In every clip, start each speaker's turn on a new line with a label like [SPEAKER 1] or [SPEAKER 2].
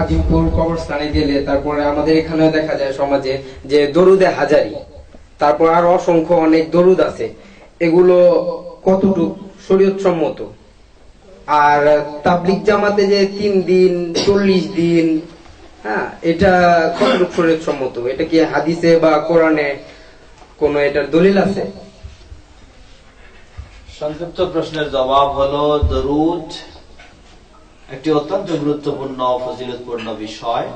[SPEAKER 1] আজিমপুর কবরস্থানে গেলে, তারপরে আমাদের এখানেও দেখা যায় সমাজে যে দরুদে হাজারি, তারপর আরও অসংখ্য অনেক দরুদ আছে। এগুলো কতটুকু শরীয়ত সম্মত আর তাবলিক জামাতে যে তিন দিন, চল্লিশ দিন হ্যাঁ এটা কতটুকু শরীয়ত সম্মত এটা কি হাদিসে বা কোরআনে কোন এটার দলিল আছে?
[SPEAKER 2] সংক্ষিপ্ত প্রশ্নের জবাব হলো, দরুদ একটি অত্যন্ত গুরুত্বপূর্ণ, ফজিলতপূর্ণ বিষয়।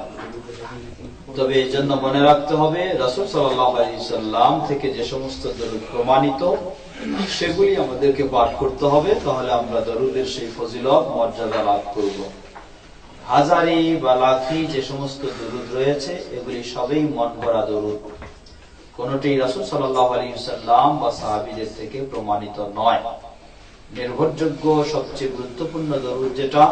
[SPEAKER 2] তবে এই জন্য মনে রাখতে হবে, রাসুল সাল্লাম থেকে যে সমস্ত দরুদ প্রমাণিত, সেগুলি আমাদেরকে পাঠ করতে হবে। তাহলে আমরা দরুদের সেই ফজিলত, মর্যাদা লাভ করব। হাজারি বা লাখি যে সমস্ত দরুদ রয়েছে, এগুলি সবই মন করা দরুদ। কোনটি রাসুল সাল্লাহ আলী সাল্লাম বা সাহাবিদের থেকে প্রমাণিত নয়। নির্ভরযোগ্য সবচেয়ে গুরুত্বপূর্ণ দরুদ যেটা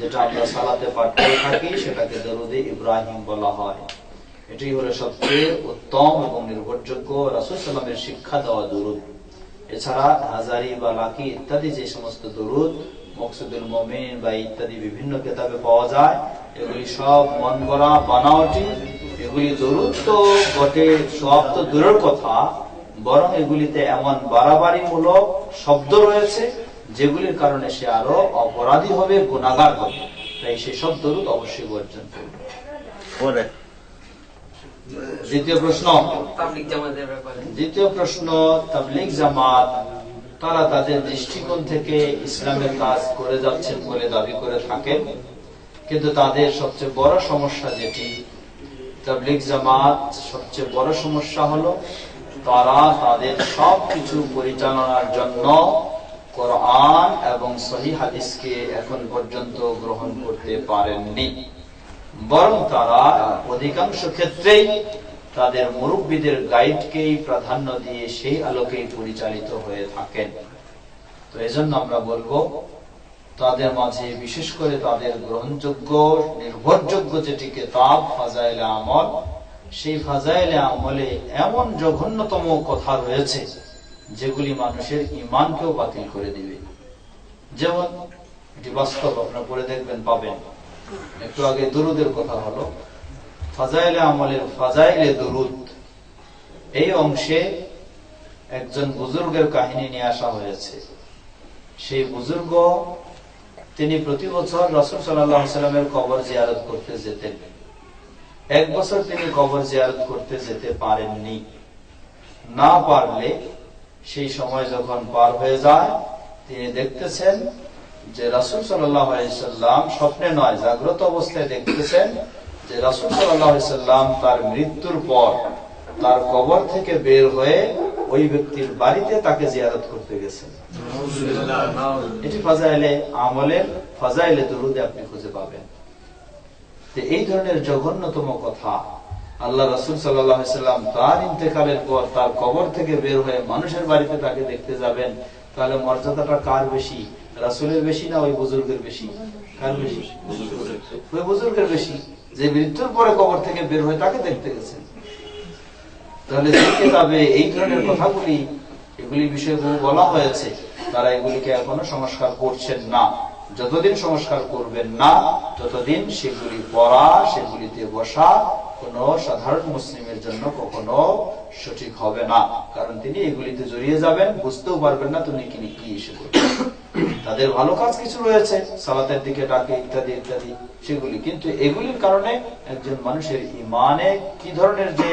[SPEAKER 2] যেটা আমরা সালাতে পাঠ করে থাকি, সেটাকে দরুদে ইব্রাহিম বলা হয়। এটি হলো সবচেয়ে উত্তম এবং নির্ভরযোগ্য রাসুল সাল্লামের শিক্ষা দেওয়া দরুদ। এছাড়া হাজারি বা লাকি ইত্যাদি যে সমস্ত দরুদ, মকসুদুল মমিন বা ইত্যাদি বিভিন্ন কেতাবে পাওয়া যায়, এগুলি সব মন করা বানাওটি এগুলি দরুদ তো বটে, সব তো দূরের কথা, বরং এগুলিতে এমন বাড়াবাড়ি মূলক শব্দ রয়েছে যেগুলির কারণে সে আরও অপরাধী হবে গুণাগার হবে। তাই সেসব দরুদ অবশ্যই বর্জন করবে। দ্বিতীয় প্রশ্ন।
[SPEAKER 1] তাবলিক জামাতের ব্যাপারে।
[SPEAKER 2] দ্বিতীয় প্রশ্ন তাবলিগ জামাত তারা তাদের দৃষ্টিকোণ থেকে ইসলামের কাজ করে যাচ্ছেন বলে দাবি করে থাকেন। কিন্তু তাদের সবচেয়ে বড় সমস্যা যেটি তাবলিগ জামাত সবচেয়ে বড় সমস্যা হলো তারা তাদের সবকিছু পরিচালনার জন্য কোরআন এবং সহি হাদিসকে এখন পর্যন্ত গ্রহণ করতে পারেননি। বরং তারা অধিকাংশ ক্ষেত্রেই তাদের মুরব্বীদের গাইডকেই প্রাধান্য দিয়ে সেই আলোকেই পরিচালিত হয়ে থাকেন। তো এজন্য আমরা বলব, তাদের মাঝে বিশেষ করে তাদের গ্রহণযোগ্য, নির্ভরযোগ্য যেটি কেতাব ফাজাইলে আমল, সেই ফাজাইলে আমলে এমন জঘন্যতম কথা রয়েছে যেগুলি মানুষের ইমানকেও বাতিল করে দিবে। যেমন এটি বাস্তব আপনারা পড়ে দেখবেন, পাবেন। একটু আগে দুরুদের কথা হলো, ফাজাইলে আমলের ফাজাইলে দুরুদ, এই অংশে একজন বুজুর্গের কাহিনী নিয়ে আসা হয়েছে। সেই বুজুর্গ, তিনি প্রতি বছর রসুল সাল্লামের কবর জিয়ারত করতে যেতেন। এক বছর তিনি কবর জিয়ারত করতে যেতে পারেননি। না পারলে সেই সময় যখন পার হয়ে যায়, তিনি দেখতেছেন যে রাসুল সাল্লাম স্বপ্নে নয়, জাগ্রত অবস্থায় দেখতেছেন যে রাসুল সাল্লাম তার মৃত্যুর পর তার কবর থেকে বের হয়ে ওই ব্যক্তির বাড়িতে তাকে জিয়ারত করতে গেছেন। এটি ফাজাইলে আমলের ফাজাইলে দরুদে আপনি খুঁজে পাবেন। এই ধরনের জঘন্যতম কথা আল্লাহ রসুল সাল্লাম তার ইন্তেকালের পর তার কবর থেকে বের হয়ে মানুষের বাড়িতে তাকে দেখতে যাবেন, তাহলে মর্যাদাটা কার বেশি? রাসুলের বেশি না ওই বুজুর্গের বেশি? ওই বুজুর্গের বেশি। যে মৃত্যুর পরে কবর থেকে বের হয়ে তাকে দেখতে গেছেন। তাহলে কিতাবে এই ধরনের কথাগুলি, এগুলি বিষয়গুলো বলা হয়েছে, তারা এগুলিকে এখনও সংস্কার করছেন না। যতদিন সংস্কার করবেন না, ততদিন সেগুলি পড়া, সেগুলিতে বসা কোন সাধারণ মুসলিমের জন্য কখনো সঠিক হবে না। কারণ তিনি এগুলিতে জড়িয়ে যাবেন, বুঝতেও পারবেন না তুমি কি কি এসে করবেন তাদের ভালো কাজ কিছু রয়েছে, সালাতের দিকে ডাকে, ইত্যাদি ইত্যাদি, সেগুলি। কিন্তু এগুলির কারণে একজন মানুষের ইমানে কি ধরনের যে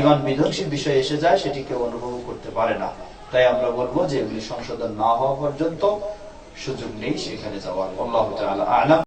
[SPEAKER 2] ইমান বিধ্বংসী বিষয় এসে যায়, সেটি কেউ অনুভব করতে পারে না। তাই আমরা বলব যে এগুলি সংশোধন না হওয়া পর্যন্ত সুযোগ নেই সেখানে যাওয়ার। আল্লাহ আলাম।